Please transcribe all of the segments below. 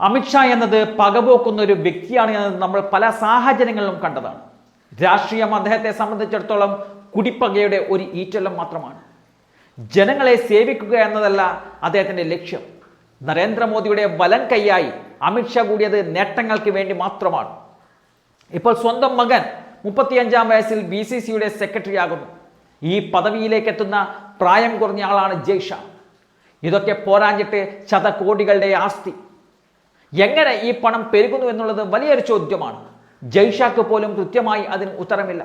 അമിത്ഷാ എന്നത് പകപോക്കുന്ന ഒരു വ്യക്തിയാണ് എന്നത് നമ്മൾ പല സാഹചര്യങ്ങളിലും കണ്ടതാണ്. രാഷ്ട്രീയം അദ്ദേഹത്തെ സംബന്ധിച്ചിടത്തോളം കുടിപ്പകയുടെ ഒരു ഈറ്റെല്ലം മാത്രമാണ്. ജനങ്ങളെ സേവിക്കുക എന്നതല്ല അദ്ദേഹത്തിന്റെ ലക്ഷ്യം. നരേന്ദ്രമോദിയുടെ വലം കൈയായി അമിത്ഷാ കൂടിയത് നേട്ടങ്ങൾക്ക് വേണ്ടി മാത്രമാണ്. ഇപ്പോൾ സ്വന്തം മകൻ മുപ്പത്തിയഞ്ചാം വയസ്സിൽ ബി സി സിയുടെ സെക്രട്ടറി ആകുന്നു ഈ പദവിയിലേക്ക് എത്തുന്ന പ്രായം കുറഞ്ഞ ആളാണ് ജയ്ഷാ ഇതൊക്കെ പോരാഞ്ഞിട്ട് ശതകോടികളുടെ ആസ്തി. എങ്ങനെ ഈ പണം പെരുകുന്നു എന്നുള്ളത് വലിയൊരു ചോദ്യമാണ്. ജയ്ഷാക്ക് പോലും കൃത്യമായി അതിന് ഉത്തരമില്ല.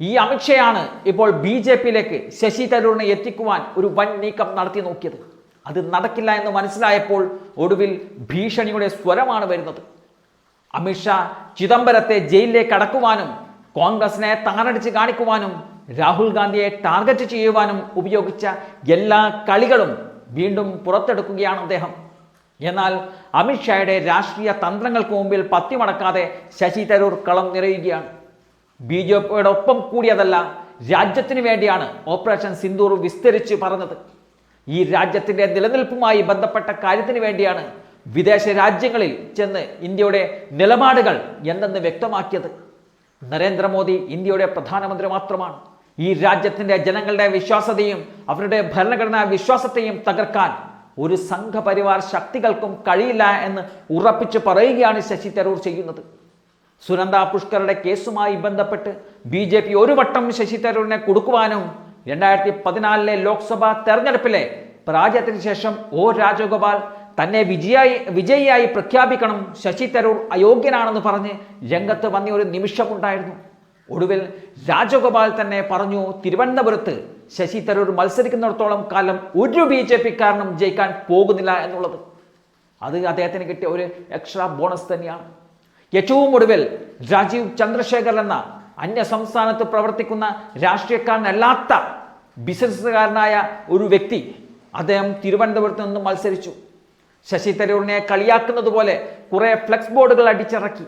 ഈ അമിത്ഷയാണ് ഇപ്പോൾ ബി ജെ പിയിലേക്ക് ശശി തരൂരിനെ എത്തിക്കുവാൻ ഒരു വൻ നീക്കം നടത്തി നോക്കിയത്. അത് നടക്കില്ല എന്ന് മനസ്സിലായപ്പോൾ ഒടുവിൽ ഭീഷണിയുടെ സ്വരമാണ് വരുന്നത്. അമിത്ഷാ ചിദംബരത്തെ ജയിലിലേക്ക് അടക്കുവാനും കോൺഗ്രസിനെ താറടിച്ച് കാണിക്കുവാനും രാഹുൽ ഗാന്ധിയെ ടാർഗറ്റ് ചെയ്യുവാനും ഉപയോഗിച്ച എല്ലാ കളികളും വീണ്ടും പുറത്തെടുക്കുകയാണ് അദ്ദേഹം. എന്നാൽ അമിത്ഷായുടെ രാഷ്ട്രീയ തന്ത്രങ്ങൾക്ക് മുമ്പിൽ പത്തിമടക്കാതെ ശശി തരൂർ കളം നിറയുകയാണ്. ബി ജെ പിയുടെ ഒപ്പം കൂടിയതല്ല രാജ്യത്തിന് വേണ്ടിയാണ് ഓപ്പറേഷൻ സിന്ദൂർ വിസ്തരിച്ച് പറഞ്ഞത്. ഈ രാജ്യത്തിന്റെ നിലനിൽപ്പുമായി ബന്ധപ്പെട്ട കാര്യത്തിന് വേണ്ടിയാണ് വിദേശ രാജ്യങ്ങളിൽ ചെന്ന് ഇന്ത്യയുടെ നിലപാടുകൾ എന്തെന്ന് വ്യക്തമാക്കിയത്. നരേന്ദ്രമോദി ഇന്ത്യയുടെ പ്രധാനമന്ത്രി മാത്രമാണ്. ഈ രാജ്യത്തിന്റെ ജനങ്ങളുടെ വിശ്വാസതയും അവരുടെ ഭരണഘടനാ വിശ്വാസത്തെയും തകർക്കാൻ ഒരു സംഘപരിവാർ ശക്തികൾക്കും കഴിയില്ല എന്ന് ഉറപ്പിച്ച് പറയുകയാണ് ശശി തരൂർ ചെയ്യുന്നത്. സുനന്ദ പുഷ്കറുടെ കേസുമായി ബന്ധപ്പെട്ട് ബി ജെ പി ഒരു വട്ടം ശശി തരൂരിനെ കൊടുക്കുവാനും രണ്ടായിരത്തി പതിനാലിലെ ലോക്സഭാ തെരഞ്ഞെടുപ്പിലെ പരാജയത്തിന് ശേഷം ഒ രാജഗോപാൽ തന്നെ വിജയായി വിജയിയായി പ്രഖ്യാപിക്കണം ശശി തരൂർ അയോഗ്യനാണെന്ന് പറഞ്ഞ് രംഗത്ത് വന്ന ഒരു നിമിഷമുണ്ടായിരുന്നു. ഒടുവിൽ രാജഗോപാൽ തന്നെ പറഞ്ഞു തിരുവനന്തപുരത്ത് ശശി തരൂർ മത്സരിക്കുന്നിടത്തോളം കാലം ഒരു ബി ജെ പിക്കാരനും ജയിക്കാൻ പോകുന്നില്ല എന്നുള്ളത്. അത് അദ്ദേഹത്തിന് കിട്ടിയ ഒരു എക്സ്ട്രാ ബോണസ് തന്നെയാണ്. ഏറ്റവും ഒടുവിൽ രാജീവ് ചന്ദ്രശേഖർ എന്ന അന്യ സംസ്ഥാനത്ത് പ്രവർത്തിക്കുന്ന രാഷ്ട്രീയക്കാരനല്ലാത്ത ബിസിനസ്സുകാരനായ ഒരു വ്യക്തി അദ്ദേഹം തിരുവനന്തപുരത്ത് നിന്ന് മത്സരിച്ചു. ശശി തരൂരിനെ കളിയാക്കുന്നത് പോലെ കുറെ ഫ്ലെക്സ് ബോർഡുകൾ അടിച്ചിറക്കി.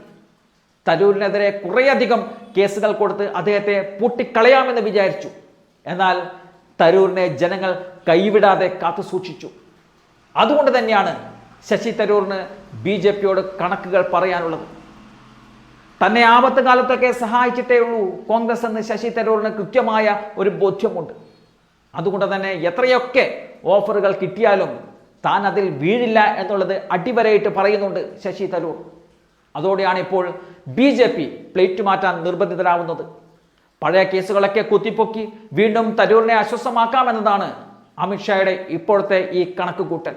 തരൂരിനെതിരെ കുറേയധികം കേസുകൾ കൊടുത്ത് അദ്ദേഹത്തെ പൂട്ടിക്കളയാമെന്ന് വിചാരിച്ചു. എന്നാൽ തരൂരിനെ ജനങ്ങൾ കൈവിടാതെ കാത്തു സൂക്ഷിച്ചു. അതുകൊണ്ട് തന്നെയാണ് ശശി തരൂറിന് ബി ജെ പിയോട് കണക്കുകൾ പറയാനുള്ളത്. തന്നെ ആപത്ത് കാലത്തൊക്കെ സഹായിച്ചിട്ടേ ഉള്ളൂ കോൺഗ്രസ് എന്ന് ശശി തരൂറിന് കൃത്യമായ ഒരു ബോധ്യമുണ്ട്. അതുകൊണ്ട് തന്നെ എത്രയൊക്കെ ഓഫറുകൾ കിട്ടിയാലും താൻ അതിൽ വീഴില്ല എന്നുള്ളത് അടിവരയിട്ട് പറയുന്നുണ്ട് ശശി തരൂർ. അതോടെയാണ് ഇപ്പോൾ ബി ജെ പി പ്ലേറ്റ് മാറ്റാൻ നിർബന്ധിതരാവുന്നത്. പഴയ കേസുകളൊക്കെ കുത്തിപ്പൊക്കി വീണ്ടും തരൂരിനെ അസ്വസ്ഥമാക്കാമെന്നതാണ് അമിത്ഷായുടെ ഇപ്പോഴത്തെ ഈ കണക്കുകൂട്ടൽ.